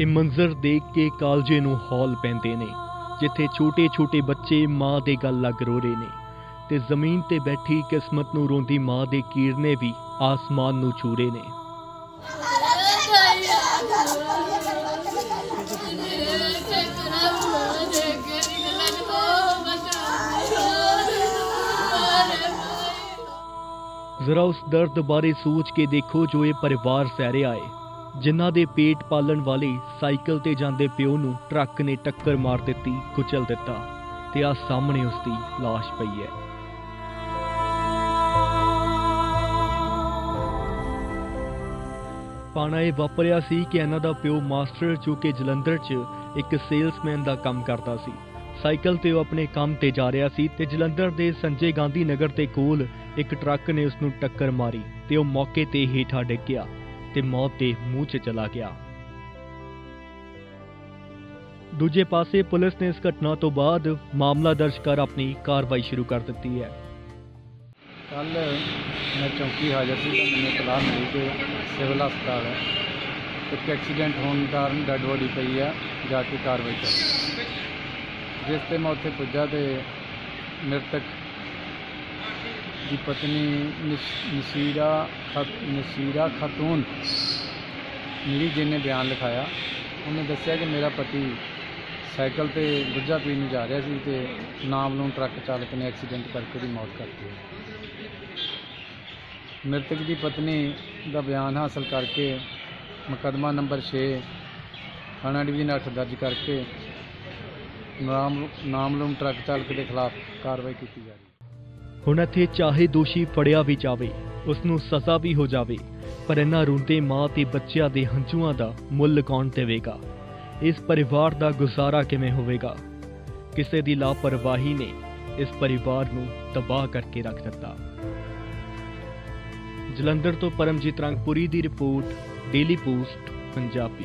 ਇਹ ਮੰਜ਼ਰ ਦੇਖ ਕੇ ਕਾਲਜੇ ਨੂੰ ਹੌਲ ਪੈਂਦੇ ਨੇ, ਜਿੱਥੇ ਛੋਟੇ-ਛੋਟੇ ਬੱਚੇ ਮਾਂ ਦੇ ਗੱਲ ਲੱਗ ਰੋ ਰਹੇ ਨੇ ਤੇ ਜ਼ਮੀਨ ਤੇ ਬੈਠੀ ਕਿਸਮਤ ਨੂੰ ਰੋਂਦੀ ਮਾਂ ਦੇ ਕੀਰਨੇ ਵੀ ਆਸਮਾਨ ਨੂੰ ਛੂ ਰਹੇ ਨੇ। ਜ਼ਰਾ ਉਸ ਦਰਦ ਬਾਰੇ ਸੋਚ ਕੇ ਦੇਖੋ ਜੋ ਇਹ ਪਰਿਵਾਰ ਸਹਿ ਰਿਹਾ ਹੈ ਜਿਨ੍ਹਾਂ ਦੇ ਪੇਟ ਪਾਲਣ ਵਾਲੇ ਸਾਈਕਲ ਤੇ ਜਾਂਦੇ ਪਿਓ ਨੂੰ ਟਰੱਕ ਨੇ ਟੱਕਰ ਮਾਰ ਦਿੱਤੀ, ਕੁਚਲ ਦਿੱਤਾ ਤੇ ਆ ਸਾਹਮਣੇ ਉਸ ਦੀ ਲਾਸ਼ ਪਈ ਹੈ। ਪਾਣਾ ਇਹ ਵਾਪਰਿਆ ਸੀ ਕਿ ਇਹਨਾਂ ਦਾ ਪਿਓ ਮਾਸਟਰ ਜੋ ਕਿ ਜਲੰਧਰ 'ਚ ਇੱਕ ਸੇਲਸਮੈਨ ਦਾ ਕੰਮ ਕਰਦਾ ਸੀ। ਸਾਈਕਲ ਤੇ ਉਹ ਆਪਣੇ ਕੰਮ ਤੇ ਜਾ ਰਿਹਾ ਸੀ ਤੇ ਜਲੰਧਰ ਦੇ ਸੰਜੇ ਗਾਂਧੀ ਨਗਰ ਦੇ ਕੋਲ ਇੱਕ ਟਰੱਕ ਨੇ ਉਸ ਨੂੰ ਟੱਕਰ ਮਾਰੀ ਤੇ ਉਹ ਮੌਕੇ ਤੇ ਹੇਠਾਂ ਡਿੱਗ ਗਿਆ। ਤੇ ਮੌਤ ਦੇ ਮੂੰਹ 'ਚ ਚਲਾ ਗਿਆ। ਦੂਜੇ ਪਾਸੇ ਪੁਲਿਸ ਨੇ ਇਸ ਘਟਨਾ ਤੋਂ ਬਾਅਦ ਮਾਮਲਾ ਦਰਜ ਕਰ ਆਪਣੀ ਕਾਰਵਾਈ ਸ਼ੁਰੂ ਕਰ ਦਿੱਤੀ ਹੈ। ਕੱਲ ਮੈਂ ਚੌਂਕੀ ਹਾਜ਼ਰ ਸੀ ਤਾਂ ਮੈਨੂੰ ਇਤਲਾਹ ਮਿਲੀ ਕਿ ਸਿਵਲ ਹਸਪਤਾਲ ਹੈ। ਇੱਕ ਐਕਸੀਡੈਂਟ ਹੋਣ ਕਾਰਨ ਡੈੱਡ ਬੋਡੀ ਪਈ ਆ ਜਾ ਕੇ ਕਾਰਵਾਈ ਕਰ ਜਿਸ ਤੇ ਮੈਂ ਉੱਥੇ ਪੁੱਜਾ ਤੇ ਮ੍ਰਿਤਕ ਦੀ ਪਤਨੀ ਨਸ- ਨਸੀਰਾ ਖਤ, ਨਸੀਰਾ ਖਾਤੂਨ ਮੇਰੀ ਜਿਹਨੇ ਬਿਆਨ ਲਿਖਾਇਆ। ਉਹਨੇ ਦੱਸਿਆ ਕਿ ਮੇਰਾ ਪਤੀ ਸਾਈਕਲ ਤੇ ਗੁੱਜਾ ਪੀਣ ਨੂੰ ਜਾ ਰਿਹਾ ਸੀ ਤੇ ਨਾਮਲੂਮ ਟਰੱਕ ਚਾਲਕ ਨੇ ਐਕਸੀਡੈਂਟ ਕਰਕੇ ਉਹਦੀ ਮੌਤ ਕਰ ਦਿੱਤੀ। ਮ੍ਰਿਤਕ ਦੀ ਪਤਨੀ ਦਾ ਬਿਆਨ ਹਾਸਲ ਕਰਕੇ ਮੁਕੱਦਮਾ ਨੰਬਰ 6 ਥਾਣਾ ਡਿਵੀਜ਼ਨ 8 ਦਰਜ ਕਰਕੇ ਨਾਮ ਨਾਮਲੂਮ ਟਰੱਕ ਚਾਲਕ ਦੇ ਖਿਲਾਫ ਕਾਰਵਾਈ ਕੀਤੀ ਜਾ ਰਹੀ ਹੈ। ਹੁਣ ਇੱਥੇ ਚਾਹੇ ਦੋਸ਼ੀ ਫੜਿਆ ਵੀ ਜਾਵੇ ਉਸ ਨੂੰ ਸਜ਼ਾ ਵੀ ਹੋ ਜਾਵੇ, ਪਰ ਇਹਨਾਂ ਰੋਂਦੇ ਮਾਂ ਤੇ ਬੱਚਿਆਂ ਦੇ ਹੰਝੂਆਂ ਦਾ ਮੁੱਲ ਕੌਣ ਦੇਵੇਗਾ? ਇਸ ਪਰਿਵਾਰ ਦਾ ਗੁਜ਼ਾਰਾ ਕਿਵੇਂ ਹੋਵੇਗਾ? ਕਿਸੇ ਦੀ ਲਾਪਰਵਾਹੀ ਨੇ ਇਸ ਪਰਿਵਾਰ ਨੂੰ ਤਬਾਹ ਕਰਕੇ ਰੱਖ ਦਿੱਤਾ। ਜਲੰਧਰ ਤੋਂ ਪਰਮਜੀਤ ਰੰਗਪੁਰੀ ਦੀ ਰਿਪੋਰਟ, ਡੇਲੀ ਪੋਸਟ, ਪੰਜਾਬੀ।